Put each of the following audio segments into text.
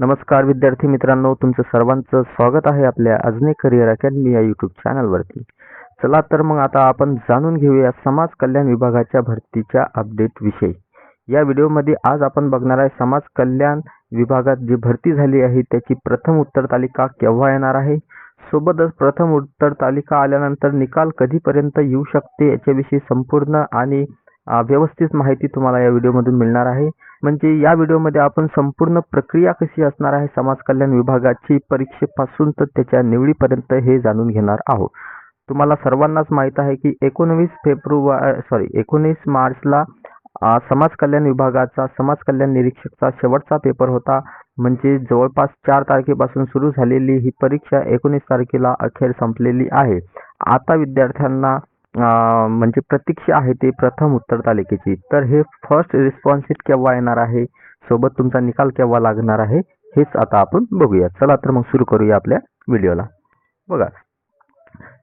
नमस्कार विद्यार्थी मित्रांनो तुमचं सर्वांचं स्वागत आहे आपल्या अजने करिअर अकॅडमी या यूट्यूब चॅनलवरती चला तर मग आता आपण जाणून घेऊया समाज कल्याण विभागाच्या भरतीच्या अपडेट विषयी. या व्हिडिओमध्ये आज आपण बघणार आहे समाज कल्याण विभागात जी भरती झाली आहे त्याची प्रथम उत्तर तालिका केव्हा येणार आहे? सोबतच प्रथम उत्तर तालिका आल्यानंतर निकाल कधीपर्यंत येऊ शकते याच्याविषयी संपूर्ण आणि व्यवस्थित माहिती तुम्हाला या व्हिडिओमधून मिळणार आहे. म्हणजे या व्हिडिओमध्ये आपण संपूर्ण प्रक्रिया कशी असणार आहे समाज कल्याण विभागाची परीक्षेपासून तर त्याच्या निवडीपर्यंत हे जाणून घेणार आहोत. तुम्हाला सर्वांनाच माहीत आहे की एकोणवीस फेब्रुवारी सॉरी एकोणीस मार्चला समाज कल्याण विभागाचा समाज कल्याण निरीक्षकचा शेवटचा पेपर होता. म्हणजे जवळपास चार तारखेपासून सुरू झालेली ही परीक्षा एकोणीस तारखेला अखेर संपलेली आहे. आता विद्यार्थ्यांना म्हणजे प्रतीक्षा आहे ते प्रथम उत्तर तालिकेची तर हे फर्स्ट रिस्पॉन्स शीट केव्हा येणार आहे? सोबत तुमचा निकाल केव्हा लागणार आहे? हेच आता आपण बघूया. चला तर मग सुरू करूया आपल्या व्हिडिओला. बघा.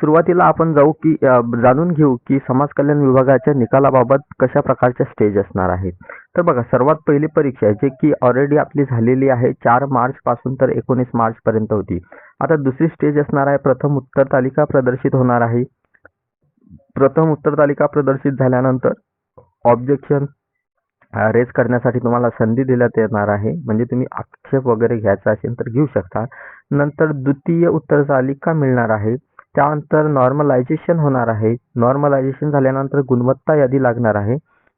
सुरुवातीला आपण जाऊ की जाणून घेऊ की समाज कल्याण विभागाच्या निकालाबाबत कशा प्रकारच्या स्टेज असणार आहेत. तर बघा सर्वात पहिली परीक्षा आहे जे की ऑलरेडी आपली झालेली आहे चार मार्च पासून तर एकोणीस मार्च पर्यंत होती. आता दुसरी स्टेज असणार आहे प्रथम उत्तर तालिका प्रदर्शित होणार आहे. प्रथम उत्तर तालिका प्रदर्शित झाल्यानंतर ऑब्जेक्शन रेज करण्यासाठी तुम्हाला संधी देण्यात येणार आहे. म्हणजे तुम्ही आक्षेप वगैरे घ्यायचा असेल तर घेऊ शकता. नंतर द्वितीय उत्तर तालिका मिळणार आहे. त्यानंतर नॉर्मलायझेशन होणार आहे. नॉर्मलायझेशन झाल्यानंतर गुणवत्ता यादी लागणार आहे.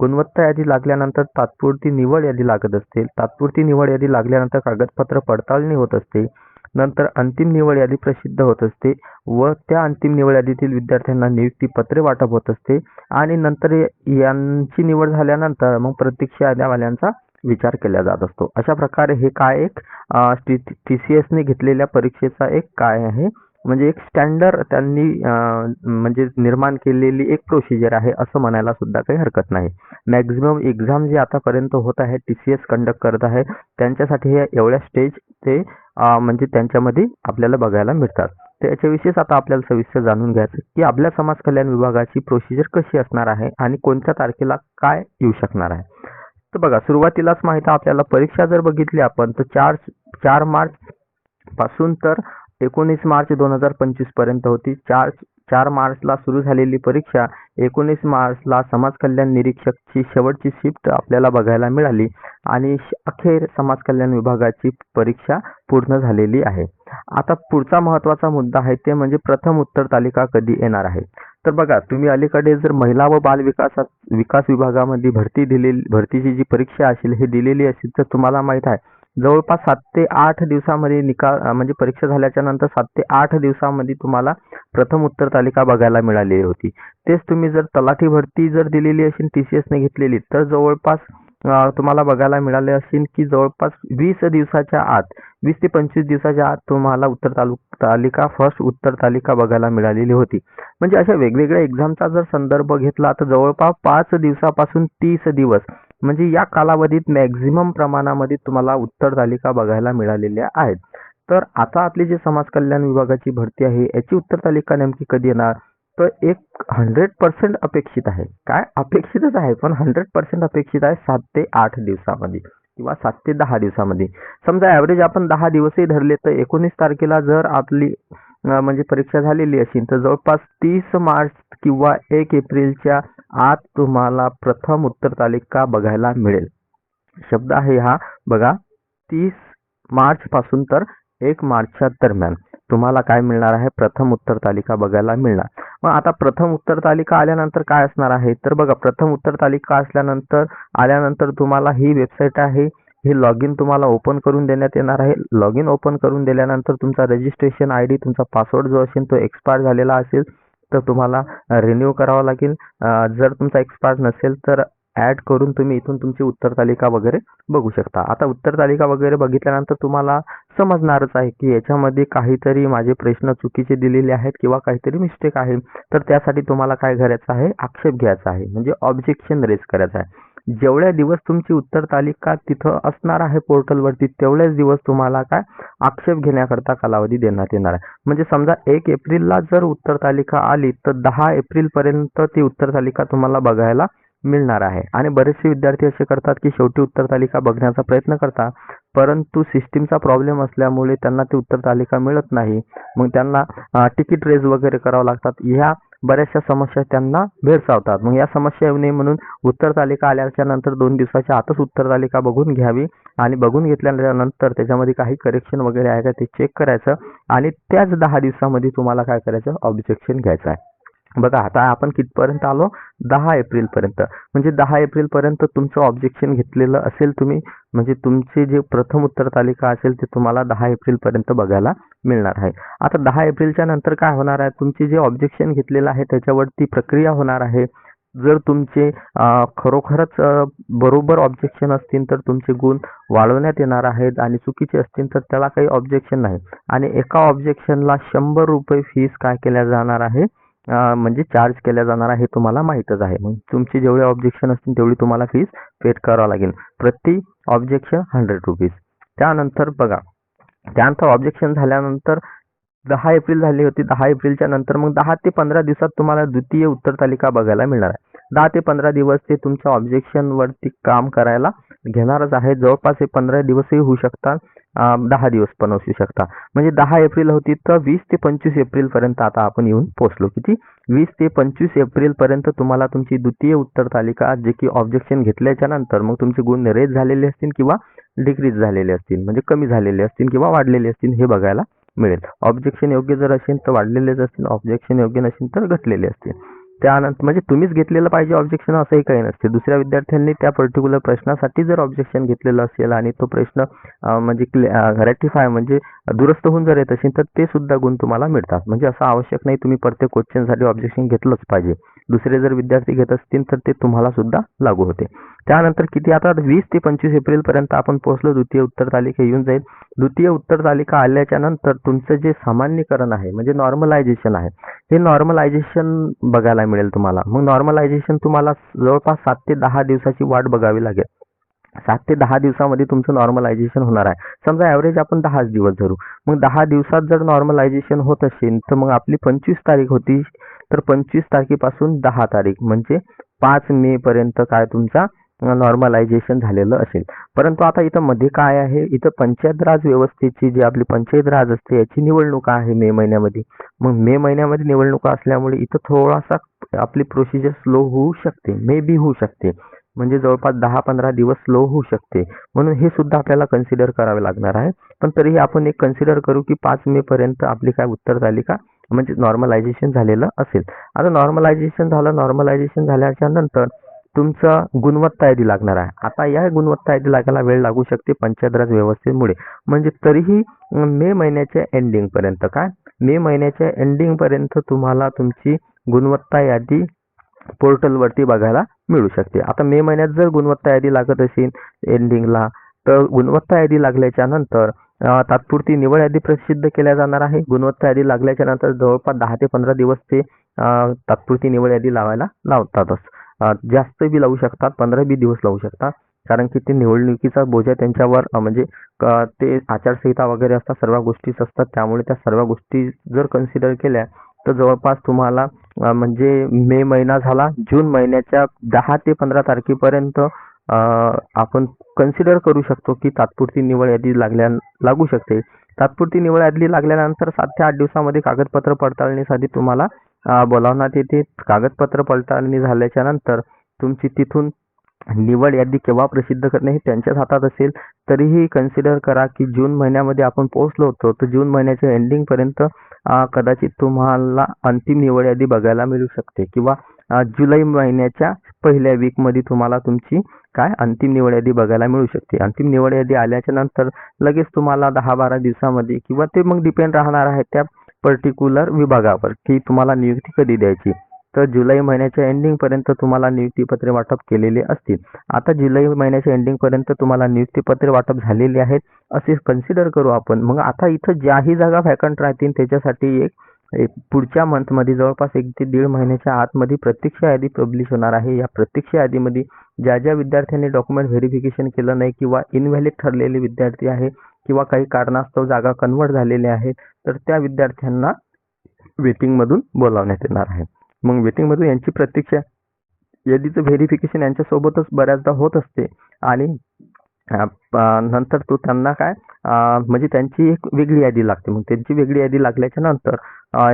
गुणवत्ता यादी लागल्यानंतर तात्पुरती निवड यादी लागत असते. तात्पुरती निवड यादी लागल्यानंतर कागदपत्र पडताळणी होत असते. नंतर अंतिम निवड यादी प्रसिद्ध होत असते व त्या अंतिम निवड यादीतील विद्यार्थ्यांना नियुक्ती पत्रे वाटप होत असते आणि नंतर यांची निवड झाल्यानंतर मग प्रतीक्षा याद्यावाल्यांचा विचार केला जात असतो. अशा प्रकारे हे काय एक टी सी एसने घेतलेल्या परीक्षेचा एक काय आहे? म्हणजे एक स्टँडर्ड त्यांनी म्हणजे निर्माण केलेली एक प्रोसिजर आहे असं म्हणायला सुद्धा काही हरकत नाही. मॅक्झिमम एक्झाम जे आतापर्यंत होत आहे टी सी एस कंडक्ट करत आहे त्यांच्यासाठी हे एवढ्या स्टेज ते म्हणजे त्यांच्यामध्ये आपल्याला बघायला मिळतात. तर याच्याविषयीच आता आपल्याला सविस्तर जाणून घ्यायचं की आपल्या समाज कल्याण विभागाची प्रोसिजर कशी असणार आहे आणि कोणत्या तारखेला काय येऊ शकणार आहे. तर बघा सुरुवातीलाच माहिती आपल्याला परीक्षा जर बघितली आपण तर चार चार मार्च पासून तर एकोणीस मार्च दोन हजार पंचवीसपर्यंत होती. चार चार मार्चला सुरू झालेली परीक्षा एकोणीस मार्चला समाज कल्याण निरीक्षकची शेवटची शिफ्ट आपल्याला बघायला मिळाली आणि श- अखेर समाज कल्याण विभागाची परीक्षा पूर्ण झालेली आहे. आता पुढचा महत्त्वाचा मुद्दा आहे ते म्हणजे प्रथम उत्तर तालिका कधी येणार आहे? तर बघा तुम्ही अलीकडे जर महिला व बाल विकासात विकास विभागामध्ये भरती दिलेली भरतीची जी परीक्षा असेल हे दिलेली असेल तर तुम्हाला माहीत आहे जवळपास सात ते आठ दिवसामध्ये निकाल म्हणजे परीक्षा झाल्याच्यानंतर सात ते आठ दिवसामध्ये तुम्हाला प्रथम उत्तर तालिका बघायला मिळालेली होती. तेच तुम्ही जर तलाठी भरती जर दिलेली असेल टी सी एसने घेतलेली तर जवळपास तुम्हाला बघायला मिळाले असेल की जवळपास वीस दिवसाच्या आत वीस ते पंचवीस दिवसाच्या आत तुम्हाला उत्तर तालु तालिका फर्स्ट उत्तर तालिका बघायला मिळालेली होती. म्हणजे अशा वेगवेगळ्या एक्झामचा जर संदर्भ घेतला तर जवळपास पाच दिवसापासून तीस दिवस म्हणजे या कालावधीत मॅक्झिमम प्रमाणामध्ये तुम्हाला उत्तर तालिका बघायला मिळालेल्या आहेत. तर आता आपली जी समाज कल्याण विभागाची भरती आहे याची उत्तर तालिका नेमकी कधी येणार? तर एक हंड्रेड पर्सेंट अपेक्षित आहे. काय? अपेक्षितच आहे पण हंड्रेड पर्सेंट अपेक्षित आहे सात ते आठ दिवसामध्ये किंवा सात ते दहा दिवसामध्ये. समजा ॲव्हरेज आपण दहा दिवसही धरले तर एकोणीस तारखेला जर आपली म्हणजे परीक्षा झालेली असेल तर जवळपास तीस मार्च किंवा एक एप्रिलच्या आत तुम्हाला प्रथम उत्तर तालिका बघायला मिळेल. शब्द आहे हा बघा तीस मार्चपासून तर एक मार्चच्या दरम्यान तुम्हाला काय मिळणार आहे? प्रथम उत्तर तालिका बघायला मिळणार. मग आता प्रथम उत्तर तालिका आल्यानंतर काय असणार आहे? तर बघा प्रथम उत्तर तालिका असल्यानंतर आल्यानंतर तुम्हाला ही वेबसाईट आहे हे लॉग इन तुम्हाला ओपन करून देण्यात येणार आहे. लॉग इन ओपन करून दिल्यानंतर तुमचा रजिस्ट्रेशन आय डी तुमचा पासवर्ड जो असेल तो एक्सपायर झालेला असेल तर तुम्हाला रिन्यू करावा लागेल. जर तुमचा एक्सपायर नसेल तर ॲड करून तुम्ही इथून तुमची उत्तर तालिका वगैरे बघू शकता. आता उत्तर तालिका वगैरे बघितल्यानंतर तुम्हाला समजणारच आहे की याच्यामध्ये काहीतरी माझे प्रश्न चुकीचे दिलेले आहेत किंवा काहीतरी मिस्टेक आहे. तर त्यासाठी तुम्हाला काय करायचं आहे? आक्षेप घ्यायचा आहे. म्हणजे ऑब्जेक्शन रेज करायचं आहे. जेवढ्या दिवस तुमची उत्तर तालिका तिथं असणार आहे पोर्टलवरती तेवढेच दिवस तुम्हाला काय आक्षेप घेण्याकरता कालावधी देण्यात येणार आहे. म्हणजे समजा एक एप्रिलला जर उत्तर तालिका आली तर दहा एप्रिलपर्यंत ती उत्तर तालिका तुम्हाला बघायला मिळणार आहे. आणि बरेचसे विद्यार्थी असे करतात की शेवटी उत्तर तालिका बघण्याचा प्रयत्न करतात परंतु सिस्टीमचा प्रॉब्लेम असल्यामुळे त्यांना ती उत्तर तालिका मिळत नाही. मग त्यांना तिकीट रेज वगैरे करावं लागतात. ह्या बऱ्याचशा समस्या त्यांना भेडसावतात. मग या समस्या येऊ नये म्हणून उत्तर तालिका आल्याच्यानंतर दोन दिवसाच्या आतच उत्तर तालिका बघून घ्यावी आणि बघून घेतल्यानंतर त्याच्यामध्ये काही करेक्शन वगैरे आहे का ते चेक करायचं आणि त्याच दहा दिवसामध्ये तुम्हाला काय करायचं? ऑब्जेक्शन घ्यायचं आहे. बघा आता आपण कितपर्यंत आलो? दहा एप्रिलपर्यंत. म्हणजे दहा एप्रिलपर्यंत तुमचं ऑब्जेक्शन घेतलेलं असेल तुम्ही म्हणजे तुमची जे प्रथम उत्तर तालिका असेल ते तुम्हाला दहा एप्रिलपर्यंत बघायला मिळणार आहे. आता दहा एप्रिलच्या नंतर काय होणार आहे? तुमची जे ऑब्जेक्शन घेतलेलं आहे त्याच्यावरती प्रक्रिया होणार आहे. जर तुमचे खरोखरच बरोबर ऑब्जेक्शन असतील तर तुमचे गुण वाढवण्यात येणार आहेत आणि चुकीचे असतील तर त्याला काही ऑब्जेक्शन नाही. आणि एका ऑब्जेक्शनला शंभर रुपये फीस काय केल्या जाणार आहे? म्हणजे चार्ज केल्या जाणार आहे हे तुम्हाला माहीतच आहे. मग तुमचे जेवढे ऑब्जेक्शन असतील तेवढी तुम्हाला फीस पेड करावं लागेल. प्रति ऑब्जेक्शन हंड्रेड रुपीज त्यानंतर बघा त्यानंतर ऑब्जेक्शन झाल्यानंतर दहा एप्रिल झाली होती. दहा एप्रिलच्या नंतर मग दहा ते पंधरा दिवसात तुम्हाला द्वितीय उत्तर तालिका बघायला मिळणार आहे. दहा ते पंधरा दिवस ते तुमच्या ऑब्जेक्शन वरती काम करायला घेणारच आहे. जवळपास हे पंधरा दिवसही होऊ शकतात. दहा दिवस पण असू शकता. म्हणजे दहा एप्रिल होती तर वीस ते पंचवीस एप्रिल पर्यंत आता आपण येऊन पोहोचलो. किती? वीस ते पंचवीस एप्रिल पर्यंत तुम्हाला तुमची द्वितीय उत्तर तालिका जे की ऑब्जेक्शन घेतल्याच्या नंतर मग तुमचे गुण रेज झालेले असतील किंवा डिक्रीज झालेले असतील. म्हणजे कमी झालेले असतील किंवा वाढलेले असतील हे बघायला मिळेल. ऑब्जेक्शन योग्य जर असेल तर वाढलेलेच असतील. ऑब्जेक्शन योग्य नसेल तर घटलेले असतील. त्यानंतर म्हणजे तुम्हीच घेतलेलं पाहिजे ऑब्जेक्शन असंही काही नसते. दुसऱ्या विद्यार्थ्यांनी त्या पर्टिक्युलर प्रश्नासाठी जर ऑब्जेक्शन घेतलेलं असेल आणि तो प्रश्न म्हणजे म्हणजे रेक्टिफाय म्हणजे दुरुस्त होऊन जर येत असेल तर ते सुद्धा गुण तुम्हाला मिळतात. म्हणजे असं आवश्यक नाही तुम्ही प्रत्येक क्वेश्चनसाठी ऑब्जेक्शन घेतलंच पाहिजे. दुसरे जर विद्यार्थी घेत असतील तर ते तुम्हाला सुद्धा लागू होते. त्यानंतर किती? आता वीस ते पंचवीस एप्रिल पर्यंत आपण पोहोचलो द्वितीय उत्तर तालिका येऊन जाईल. द्वितीय उत्तर तालिका आल्याच्यानंतर तुमचं जे सामान्यकरण आहे म्हणजे नॉर्मलायझेशन आहे हे नॉर्मलायझेशन बघायला मिळेल तुम्हाला. मग नॉर्मलायझेशन तुम्हाला जवळपास सात ते दहा दिवसाची वाट बघावी लागेल. सात ते दहा दिवसामध्ये तुमचं नॉर्मलायझेशन होणार आहे. समजा ॲव्हरेज आपण दहाच दिवस धरू. मग दहा दिवसात जर नॉर्मलायझेशन होत असेल तर मग आपली पंचवीस तारीख होती तर पंचवीस तारखेपासून दहा तारीख म्हणजे पाच मे पर्यंत काय तुमचा नॉर्मलायझेशन झालेलं असेल. परंतु आता इथं मध्ये काय आहे? इथं पंचायत राज व्यवस्थेची जी आपली पंचायत राज असते याची निवडणुका आहे मे महिन्यामध्ये. मग मे महिन्यामध्ये निवडणुका असल्यामुळे इथं थोडासा आपली प्रोसिजर स्लो होऊ शकते मे बी होऊ शकते. म्हणजे जवळपास दहा पंधरा दिवस स्लो होऊ शकते. म्हणून हे सुद्धा आपल्याला कन्सिडर करावे लागणार आहे. पण तरीही आपण एक कन्सिडर करू की पाच मे पर्यंत आपली काय उत्तर झाली का? म्हणजे नॉर्मलायझेशन झालेलं असेल. आता नॉर्मलायझेशन झालं नॉर्मलायझेशन झाल्याच्यानंतर तुमचं गुणवत्ता यादी लागणार आहे. आता या गुणवत्ता यादी लागायला वेळ लागू शकते पंचायत राज व्यवस्थेमुळे. म्हणजे तरीही मे महिन्याच्या एंडिंग पर्यंत काय? मे महिन्याच्या एंडिंग पर्यंत तुम्हाला तुमची गुणवत्ता यादी पोर्टलवरती बघायला मिळू शकते. आता मे महिन्यात जर गुणवत्ता यादी लागत असेल एंडिंगला तर गुणवत्ता यादी लागल्याच्या नंतर तात्पुरती निवड यादी प्रसिद्ध केल्या जाणार आहे. गुणवत्ता यादी लागल्याच्या नंतर जवळपास दहा ते पंधरा दिवस ते तात्पुरती निवड यादी लावायला लावतातच. जास्त बी लावू शकतात पंधरा बी दिवस लावू शकतात. कारण की ते निवडणुकीचा बोजा त्यांच्यावर म्हणजे ते आचारसंहिता वगैरे असतात सर्व गोष्टीच असतात. त्यामुळे त्या सर्व गोष्टी जर कन्सिडर केल्या तर जवळपास तुम्हाला म्हणजे मे महिना झाला. जून महिन्याच्या दहा ते पंधरा तारखेपर्यंत आपण कन्सिडर करू शकतो की तात्पुरती निवड यादी लागल्या लागू शकते. तात्पुरती निवड यादी लागल्यानंतर सात ते आठ दिवसामध्ये कागदपत्र पडताळणीसाठी तुम्हाला बोलावण्यात येते. कागदपत्र पडताळणी झाल्याच्यानंतर तुमची तिथून निवड यादी केव्हा प्रसिद्ध करणे हे त्यांच्याच हातात असेल. तरीही कन्सिडर करा की जून महिन्यामध्ये आपण पोहोचलो होतो. तर जून महिन्याच्या एंडिंग पर्यंत कदाचित तुम्हाला अंतिम निवड यादी बघायला मिळू शकते. किंवा जुलै महिन्याच्या पहिल्या वीकमध्ये तुम्हाला तुमची काय अंतिम निवड यादी बघायला मिळू शकते. अंतिम निवड यादी आल्याच्यानंतर लगेच तुम्हाला दहा बारा दिवसामध्ये किंवा ते मग डिपेंड राहणार आहे त्या पर्टिक्युलर विभागावर की तुम्हाला नियुक्ती कधी द्यायची. तर जुलै महिन्याच्या एंडिंगपर्यंत तुम्हाला नियुक्तीपत्रे वाटप केलेले असतील. आता जुलै महिन्याच्या एंडिंगपर्यंत तुम्हाला नियुक्तीपत्रे वाटप झालेली आहेत असे कन्सिडर करू आपण. मग आता इथं ज्याही जागा व्हॅकंट राहतील त्याच्यासाठी एक एक पुढच्या मंथमध्ये जवळपास एक ते दीड महिन्याच्या आतमध्ये प्रत्यक्ष यादी पब्लिश होणार आहे. या प्रत्यक्ष यादीमध्ये ज्या ज्या विद्यार्थ्यांनी डॉक्युमेंट व्हेरिफिकेशन केलं नाही किंवा इनव्हॅलिड ठरलेले विद्यार्थी आहे किंवा काही कारणास्तव जागा कन्वर्ट झालेल्या आहेत तर त्या विद्यार्थ्यांना वेटिंगमधून बोलावण्यात येणार आहे. मग वेटिंगमधून यांची प्रतीक्षा यादीचं व्हेरिफिकेशन यांच्यासोबतच बऱ्याचदा होत असते. आणि नंतर तो त्यांना काय म्हणजे त्यांची एक वेगळी यादी लागते. मग त्यांची वेगळी यादी लागल्याच्या नंतर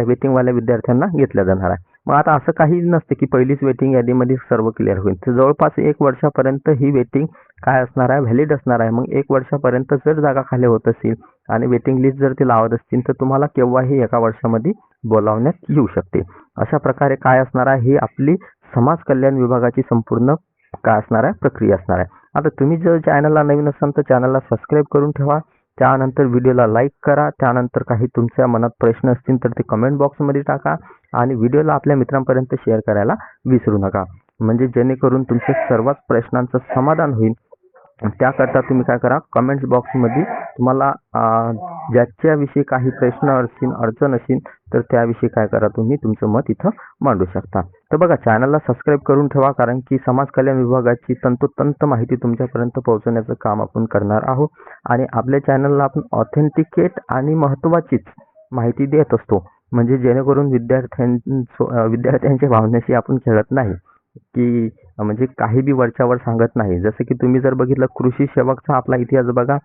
वेटिंगवाल्या विद्यार्थ्यांना घेतल्या जाणार आहे. मग आता असं काहीच नसतं की पहिलीच वेटिंग यादीमध्ये सर्व क्लिअर होईल. तर जवळपास एक वर्षापर्यंत ही वेटिंग काय असणार आहे? व्हॅलिड असणार आहे. मग एक वर्षापर्यंत जर जागा खाली होत असतील आणि वेटिंग लिस्ट जर ते लावत असतील तर तुम्हाला केव्हाही एका वर्षामध्ये बोलावण्यात येऊ शकते. अशा प्रकारे काय असणार आहे? ही आपली समाज कल्याण विभागाची संपूर्ण काय असणार आहे? प्रक्रिया असणार आहे. आता तुम्ही जर चॅनलला नवीन असाल तर चॅनलला सबस्क्राईब करून ठेवा. त्यानंतर व्हिडिओला लाईक करा. त्यानंतर काही तुमच्या मनात प्रश्न असतील तर ते कमेंट बॉक्समध्ये टाका आणि व्हिडिओला आपल्या मित्रांपर्यंत शेअर करायला विसरू नका. म्हणजे जेणेकरून तुमच्या सर्वच प्रश्नांचं समाधान होईल. त्याकरता तुम्ही काय करा कमेंट्स बॉक्समध्ये तुम्हाला ज्याच्याविषयी काही प्रश्न असतील अडचण असेल तर त्याविषयी काय करा तुम्ही तुमचं मत इथं मांडू शकता. तर बघा चॅनलला सबस्क्राईब करून ठेवा कारण की समाज कल्याण विभागाची तंतोतंत माहिती तुमच्यापर्यंत पोहोचवण्याचं काम आपण करणार आहोत. आणि आपल्या चॅनलला आपण ऑथेंटिकेट आणि महत्त्वाचीच माहिती देत असतो. म्हणजे जेणेकरून विद्यार्थ्यां विद्यार्थ्यांच्या भावनेशी आपण खेळत नाही. की म्हणजे काही बी वरच्यावर सांगत नाही. जसं की तुम्ही जर बघितलं कृषी सेवकचा आपला इतिहास बघा.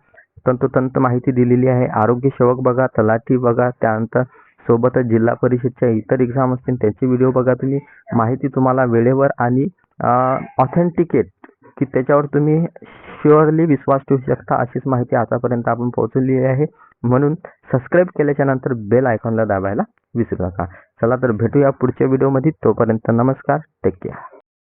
तंतोतंत माहिती दिलेली आहे. आरोग्य सेवक बघा तलाठी बघा त्यानंतर सोबतच जिल्हा परिषदच्या इतर एक्झाम असतील त्याची व्हिडिओ बघा तुम्ही. माहिती तुम्हाला वेळेवर आणि ऑथेंटिकेट की त्याच्यावर तुम्ही शुअरली विश्वास ठेवू शकता अशीच माहिती आतापर्यंत आपण पोहोचवली आहे. म्हणून सबस्क्राईब केल्याच्यानंतर बेल आयकॉनला दाबायला विसरू नका. चला तर भेटूया पुढच्या व्हिडिओमध्ये तोपर्यंत नमस्कार. Take care